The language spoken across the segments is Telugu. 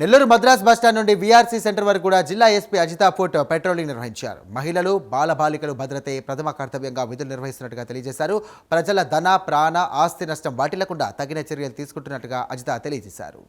నెల్లూరు మద్రాస్ బస్టాండ్ నుండి వీఆర్సీ సెంటర్ వరకు కూడా జిల్లా ఎస్పీ అజితా ఫోర్ట్ పెట్రోలింగ్ నిర్వహించారు. మహిళలు బాలబాలికలు భద్రతే ప్రథమ కర్తవ్యంగా విధులు నిర్వహిస్తున్నట్టుగా తెలియజేశారు. ప్రజల ధన ప్రాణ ఆస్తి నష్టం వాటిల్లకుండా తగిన చర్యలు తీసుకుంటున్నట్టుగా అజిత తెలియజేశారు.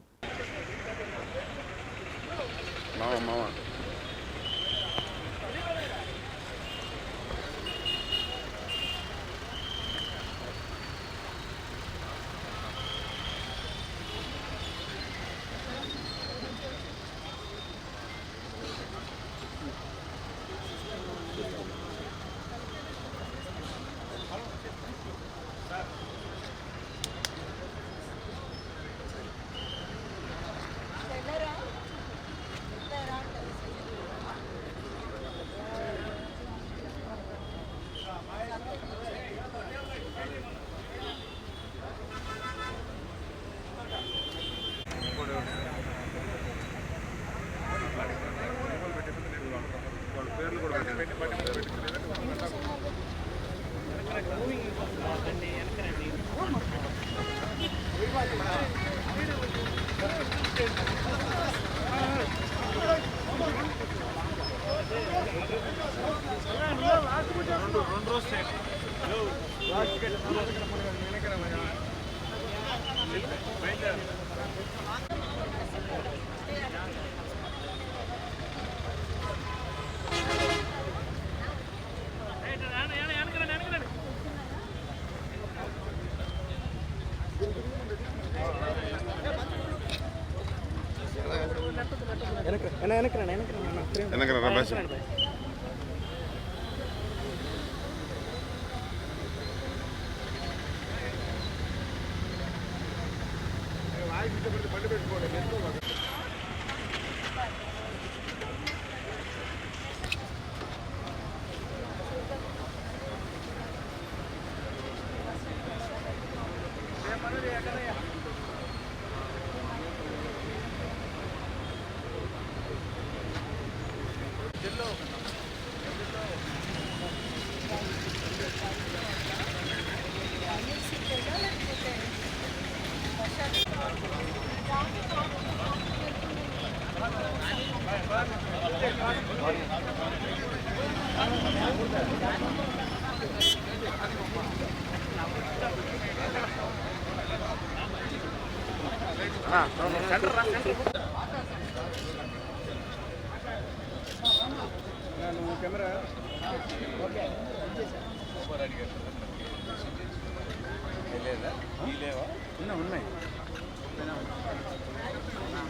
எனக்கு எனக்கு எனக்கு எனக்கு బండి పెట్టుకోవడం ఎంతో మామ మామ వెనక రమేష్ అన్నా నీ- ఆ,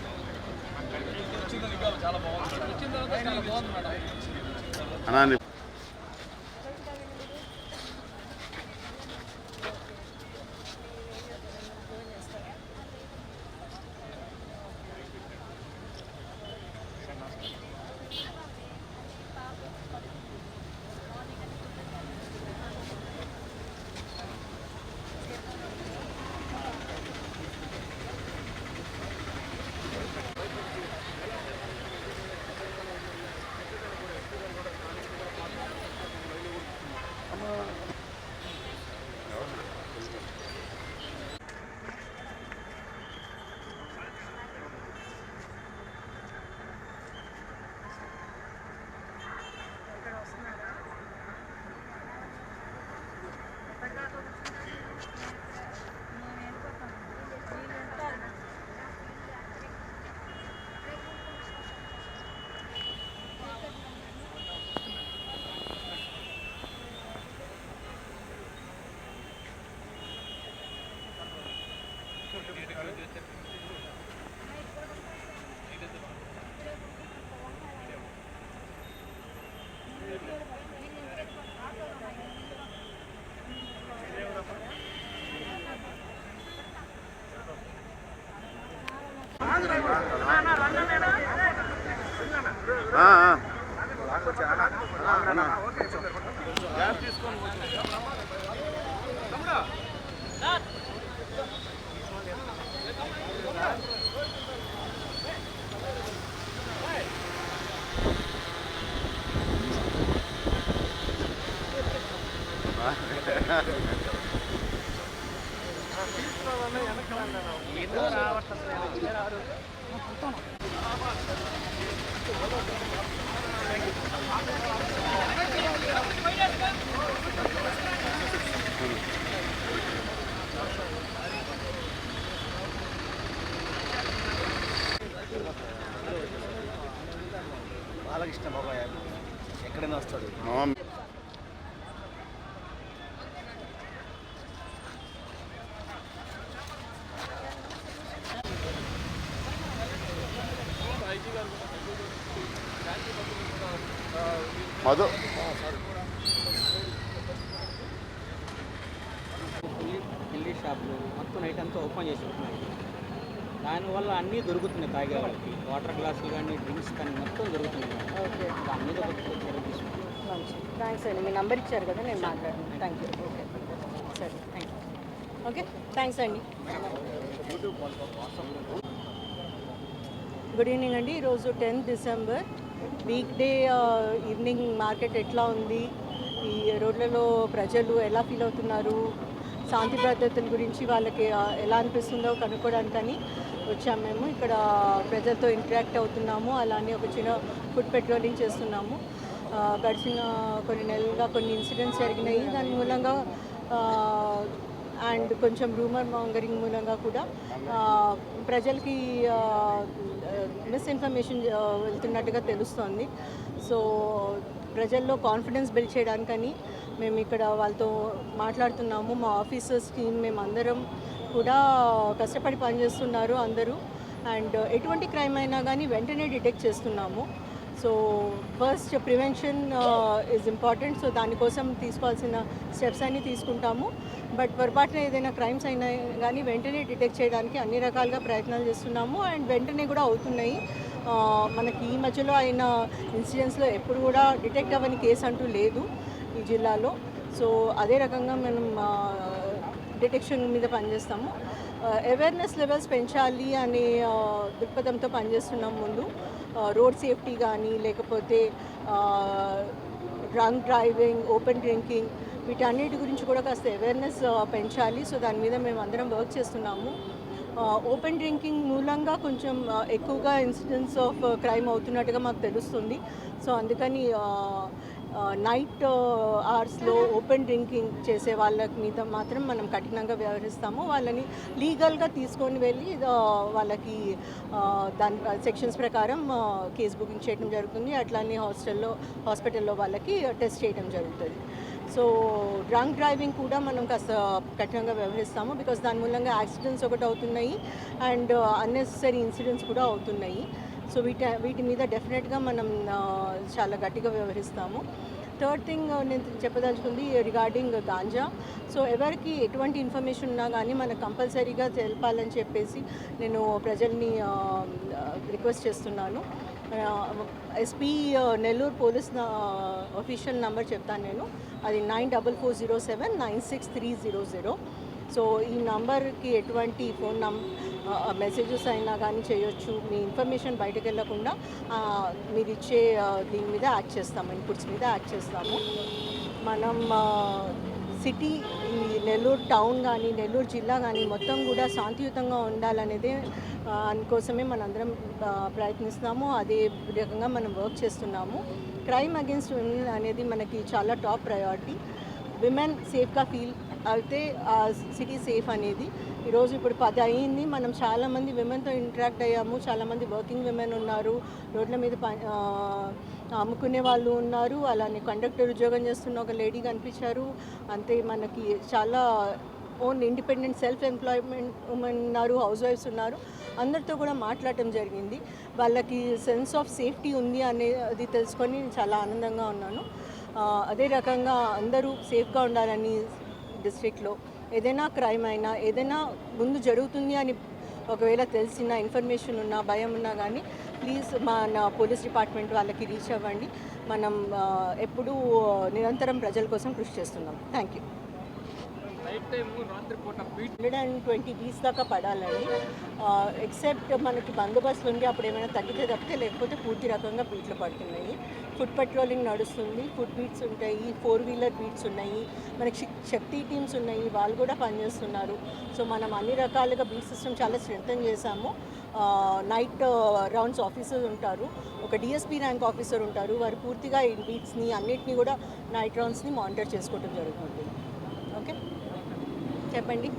ఆ. అన్నా. తీసుకొని రావట్లేదు మధు. కిల్లి షాపులు మొత్తం నైట్ అంతా ఓపెన్ చేసి ఉంటున్నాయి. దానివల్ల అన్నీ దొరుకుతున్నాయి తాగే వాళ్ళకి వాటర్ గ్లాసులు కానీ డ్రింక్స్ కానీ మొత్తం దొరుకుతున్నాయి. ఓకే. దాని మీద ఒక చర్య తీసుకుంటాం థ్యాంక్స్ అండి మీ నంబర్ ఇచ్చారు కదా నేను మాట్లాడను థ్యాంక్ యూ ఓకే సరే థ్యాంక్ యూ ఓకే థ్యాంక్స్ అండి గుడ్ ఈవినింగ్ అండి ఈరోజు tenth December week day evening market ఎట్లా ఉంది? ఈ రోడ్లలో ప్రజలు ఎలా ఫీల్ అవుతున్నారు? శాంతి భద్రతల గురించి వాళ్ళకి uh, ఎలా అనిపిస్తుందో కనుక్కోవడానికని వచ్చాము మేము. ఇక్కడ ప్రజలతో ఇంటరాక్ట్ అవుతున్నాము. అలానే ఒక చిన్న ఫుడ్ పెట్రోలింగ్ చేస్తున్నాము. గడిచిన కొన్ని నెలలుగా కొన్ని ఇన్సిడెంట్స్ జరిగినాయి. దాని మూలంగా అండ్ కొంచెం రూమర్ మాంగరింగ్ మూలంగా కూడా ప్రజలకి మిస్ఇన్ఫర్మేషన్ వెళ్తున్నట్టుగా తెలుస్తోంది. సో ప్రజల్లో కాన్ఫిడెన్స్ బిల్డ్ చేయడానికని మేము ఇక్కడ వాళ్ళతో మాట్లాడుతున్నాము. మా ఆఫీసర్స్ టీం మేము అందరం కూడా కష్టపడి పనిచేస్తున్నారు అందరూ. అండ్ ఎటువంటి క్రైమ్ అయినా కానీ వెంటనే డిటెక్ట్ చేస్తున్నాము. So first prevention is important so దానికోసం తీసుకోవాల్సిన స్టెప్స్ అన్నీ తీసుకుంటాము. బట్ పొరపాటున ఏదైనా క్రైమ్స్ అయినా కానీ వెంటనే డిటెక్ట్ చేయడానికి అన్ని రకాలుగా ప్రయత్నాలు చేస్తున్నాము. అండ్ వెంటనే కూడా అవుతున్నాయి. మనకి ఈ మధ్యలో అయిన ఇన్సిడెంట్స్లో ఎప్పుడు కూడా డిటెక్ట్ అవ్వని కేసు అంటూ లేదు ఈ జిల్లాలో. సో అదే రకంగా మనం డిటెక్షన్ మీద పనిచేస్తాము. Uh, అవేర్నెస్ లెవెల్స్ పెంచాలి అనే దృక్పథంతో పనిచేస్తున్నాం ముందు. రోడ్ సేఫ్టీ కానీ లేకపోతే డ్రంక్ డ్రైవింగ్ ఓపెన్ డ్రింకింగ్ వీటన్నిటి గురించి కూడా కాస్త అవేర్నెస్ పెంచాలి. సో దాని మీద మేము అందరం వర్క్ చేస్తున్నాము. ఓపెన్ డ్రింకింగ్ మూలంగా కొంచెం ఎక్కువగా ఇన్సిడెంట్స్ ఆఫ్ క్రైమ్ అవుతున్నట్టుగా మాకు తెలుస్తుంది. సో అందుకని నైట్ అవర్స్లో ఓపెన్ డ్రింకింగ్ చేసే వాళ్ళ మీద మాత్రం మనం కఠినంగా వ్యవహరిస్తాము. వాళ్ళని లీగల్గా తీసుకొని వెళ్ళి వాళ్ళకి దాని సెక్షన్స్ ప్రకారం కేసు బుకింగ్ చేయడం జరుగుతుంది. అట్లానే హాస్టల్లో హాస్పిటల్లో వాళ్ళకి టెస్ట్ చేయడం జరుగుతుంది. సో డ్రంక్ డ్రైవింగ్ కూడా మనం కాస్త కఠినంగా వ్యవహరిస్తాము బికాస్ దాని మూలంగా యాక్సిడెంట్స్ ఒకటి అవుతున్నాయి అండ్ అన్నెసరీ ఇన్సిడెంట్స్ కూడా అవుతున్నాయి. సో వీటి వీటి మీద డెఫినెట్గా మనం చాలా గట్టిగా వ్యవహరిస్తాము. థర్డ్ థింగ్ నేను చెప్పదలుచుకుంది రిగార్డింగ్ గాంజా సో ఎవరికి ఎటువంటి ఇన్ఫర్మేషన్ ఉన్నా కానీ మనకు కంపల్సరీగా తెలపాలని చెప్పేసి నేను ప్రజల్ని రిక్వెస్ట్ చేస్తున్నాను. SP Nellore police official number చెప్తాను నేను. అది nine double four zero seven nine six three zero zero so ఈ నంబర్కి ఎటువంటి ఫోన్ నం మెసేజెస్ అయినా కానీ చేయొచ్చు. మీ ఇన్ఫర్మేషన్ బయటకు వెళ్ళకుండా మీరు ఇచ్చే దీని మీద యాక్ట్ చేస్తాము ఇన్పుట్స్ మీద యాక్ట్ చేస్తాము. మనం సిటీ ఈ నెల్లూరు టౌన్ కానీ నెల్లూరు జిల్లా కానీ మొత్తం కూడా శాంతియుతంగా ఉండాలనేదే అందుకోసమే మనందరం ప్రయత్నిస్తున్నాము. అదే రకంగా మనం వర్క్ చేస్తున్నాము. క్రైమ్ అగేన్స్ట్ విమెన్ అనేది మనకి చాలా టాప్ ప్రయారిటీ విమెన్ సేఫ్గా ఫీల్ అయితే సిటీ సేఫ్ అనేది. ఈరోజు ఇప్పుడు పది అయింది. మనం చాలామంది విమెన్తో ఇంటరాక్ట్ అయ్యాము. చాలామంది వర్కింగ్ విమెన్ ఉన్నారు. రోడ్ల మీద అమ్ముకునే వాళ్ళు ఉన్నారు. అలానే కండక్టర్ ఉద్యోగం చేస్తున్న ఒక లేడీ కనిపించారు. అంతే మనకి చాలా own independent self employment women ఉన్నారు హౌస్ వైఫ్స్ ఉన్నారు. అందరితో కూడా మాట్లాడటం జరిగింది. వాళ్ళకి సెన్స్ ఆఫ్ సేఫ్టీ ఉంది అనేది తెలుసుకొని నేను చాలా ఆనందంగా ఉన్నాను. అదే రకంగా అందరూ సేఫ్గా ఉండాలని డిస్ట్రిక్ట్లో ఏదైనా క్రైమ్ అయినా ఏదైనా ముందు జరుగుతుంది అని ఒకవేళ తెలిసిన ఇన్ఫర్మేషన్ ఉన్నా భయం ఉన్నా కానీ ప్లీజ్ మన పోలీస్ డిపార్ట్మెంట్ వాళ్ళకి రీచ్ అవ్వండి. మనం ఎప్పుడూ నిరంతరం ప్రజల కోసం కృషి చేస్తున్నాం. Thank you hundred and twenty beats దాకా పడాలండి. ఎక్సెప్ట్ మనకి బందోబస్తు ఉంది అప్పుడు ఏమైనా తగ్గితే తప్పితే లేకపోతే పూర్తి రకంగా బీట్లు పడుతున్నాయి. ఫుడ్ పెట్రోలింగ్ నడుస్తుంది. ఫుడ్ బీట్స్ ఉంటాయి ఫోర్ వీలర్ బీట్స్ ఉన్నాయి. మనకి శక్తి టీమ్స్ ఉన్నాయి. వాళ్ళు కూడా పనిచేస్తున్నారు. సో మనం అన్ని రకాలుగా బీట్ సిస్టమ్ చాలా స్ట్రెంథన్ చేశాము. నైట్ రౌండ్స్ ఆఫీసర్స్ ఉంటారు. ఒక డిఎస్పీ ర్యాంక్ ఆఫీసర్ ఉంటారు. వారు పూర్తిగా ఈ బీట్స్ని అన్నిటినీ కూడా నైట్ రౌండ్స్ని మానిటర్ చేసుకోవడం జరుగుతుంది. ఓకే చెప్పండి.